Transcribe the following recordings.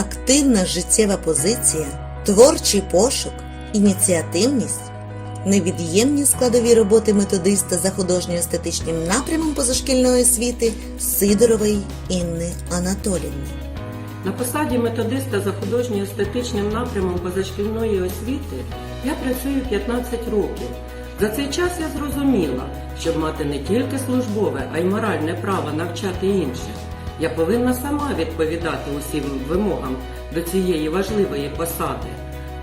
активна життєва позиція, творчий пошук, ініціативність невід'ємні складові роботи методиста за художньо-естетичним напрямом позашкільної освіти Сидорової Інни Анатолівни. На посаді методиста за художньо-естетичним напрямом позашкільної освіти я працюю 15 років. За цей час я зрозуміла, щоб мати не тільки службове, а й моральне право навчати інших. Я повинна сама відповідати усім вимогам до цієї важливої посади.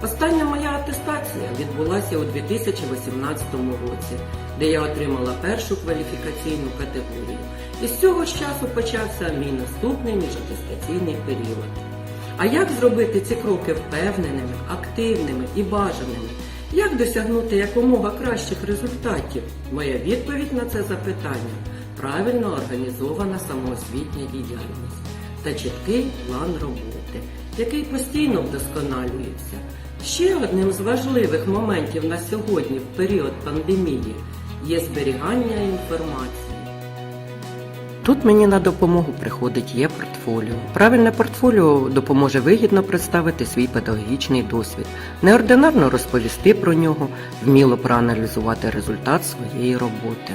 Остання моя атестація відбулася у 2018 році, де я отримала першу кваліфікаційну категорію. І з цього ж часу почався мій наступний міжатестаційний період. А як зробити ці кроки впевненими, активними і бажаними? Як досягнути якомога кращих результатів? Моя відповідь на це запитання правильно організована самоосвітня діяльність та чіткий план роботи, який постійно вдосконалюється. Ще одним з важливих моментів на сьогодні в період пандемії є зберігання інформації. Тут мені на допомогу приходить є портфоліо. Правильне портфоліо допоможе вигідно представити свій педагогічний досвід, неординарно розповісти про нього, вміло проаналізувати результат своєї роботи.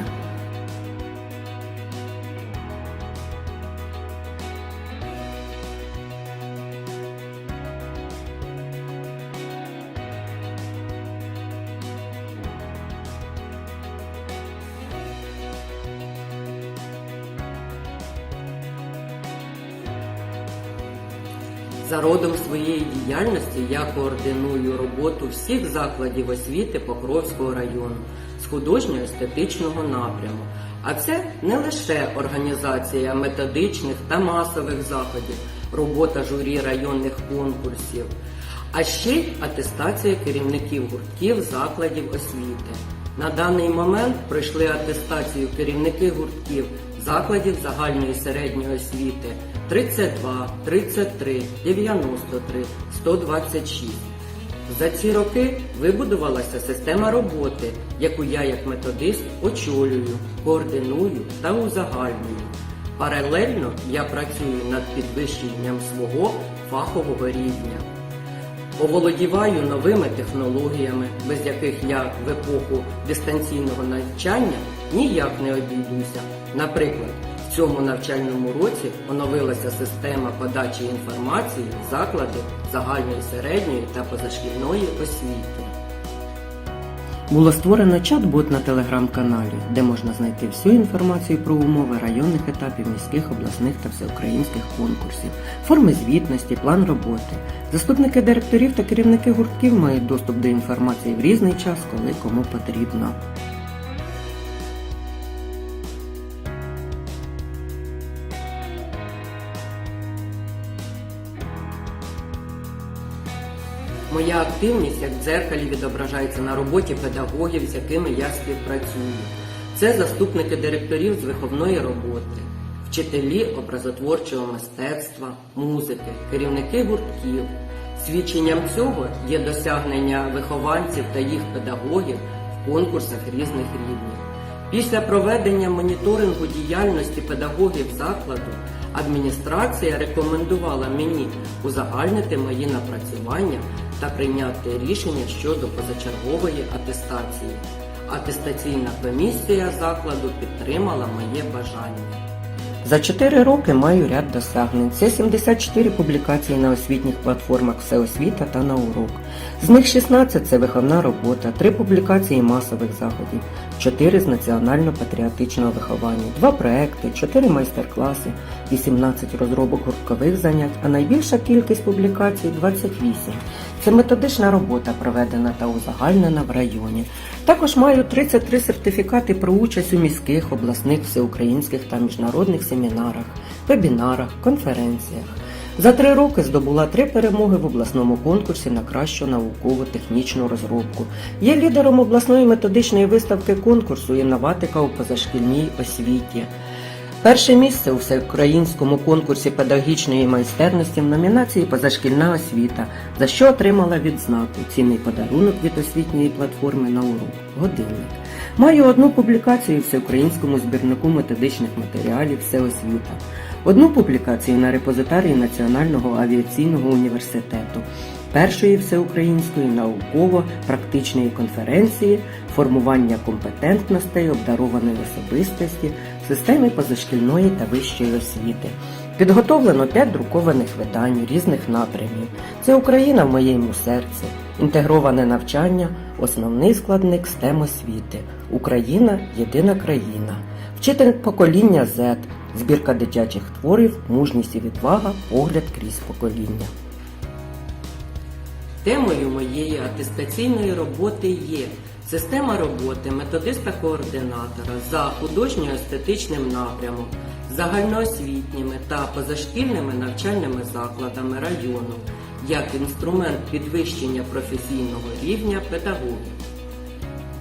За родом своєї діяльності я координую роботу всіх закладів освіти Покровського району з художньо-естетичного напряму. А це не лише організація методичних та масових заходів, робота журі районних конкурсів, а ще й атестація керівників гуртків закладів освіти. На даний момент пройшли атестацію керівники гуртків закладів загальної середньої освіти 32, 33, 93, 126. За ці роки вибудувалася система роботи, яку я як методист очолюю, координую та узагальнюю. Паралельно я працюю над підвищенням свого фахового рівня. Оволодіваю новими технологіями, без яких я в епоху дистанційного навчання ніяк не обійдуся. Наприклад, в цьому навчальному році оновилася система подачі інформації в заклади загальної середньої та позашкільної освіти. Було створено чат-бот на телеграм-каналі, де можна знайти всю інформацію про умови районних етапів міських, обласних та всеукраїнських конкурсів, форми звітності, план роботи. Заступники директорів та керівники гуртків мають доступ до інформації в різний час, коли кому потрібно. Моя активність як в дзеркалі відображається на роботі педагогів, з якими я співпрацюю. Це заступники директорів з виховної роботи, вчителі образотворчого мистецтва, музики, керівники гуртків. Свідченням цього є досягнення вихованців та їх педагогів в конкурсах різних рівнів. Після проведення моніторингу діяльності педагогів закладу адміністрація рекомендувала мені узагальнити мої напрацювання та прийняти рішення щодо позачергової атестації. Атестаційна комісія закладу підтримала моє бажання. За 4 роки маю ряд досягнень. Це 74 публікації на освітніх платформах Всеосвіта та на урок. З них 16 – це виховна робота, 3 публікації масових заходів, 4 з національно-патріотичного виховання, 2 проекти, 4 майстер-класи, 18 розробок гурткових занять, а найбільша кількість публікацій – 28. Це методична робота, проведена та узагальнена в районі. Також маю 33 сертифікати про участь у міських, обласних, всеукраїнських та міжнародних семінарах, вебінарах, конференціях. За три роки здобула три перемоги в обласному конкурсі на кращу науково-технічну розробку. Є лідером обласної методичної виставки конкурсу інноватика у позашкільній освіті. Перше місце у всеукраїнському конкурсі педагогічної майстерності в номінації Позашкільна освіта, за що отримала відзнаку цінний подарунок від освітньої платформи на урок годинник. Маю одну публікацію у всеукраїнському збірнику методичних матеріалів Всеосвіта. одну публікацію на репозитарії Національного авіаційного університету, першої всеукраїнської науково-практичної конференції формування компетентностей обдарованої особистості в системі позашкільної та вищої освіти. Підготовлено п'ять друкованих видань різних напрямів. Це Україна в моєму серці, інтегроване навчання, основний складник STEM освіти, Україна єдина країна, вчитель покоління Z, збірка дитячих творів, мужність і відвага, погляд крізь покоління. Темою моєї атестаційної роботи є система роботи методиста-координатора за художньо-естетичним напрямом, загальноосвітніми та позашкільними навчальними закладами району як інструмент підвищення професійного рівня педагогів.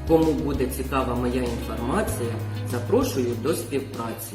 Кому буде цікава моя інформація, запрошую до співпраці.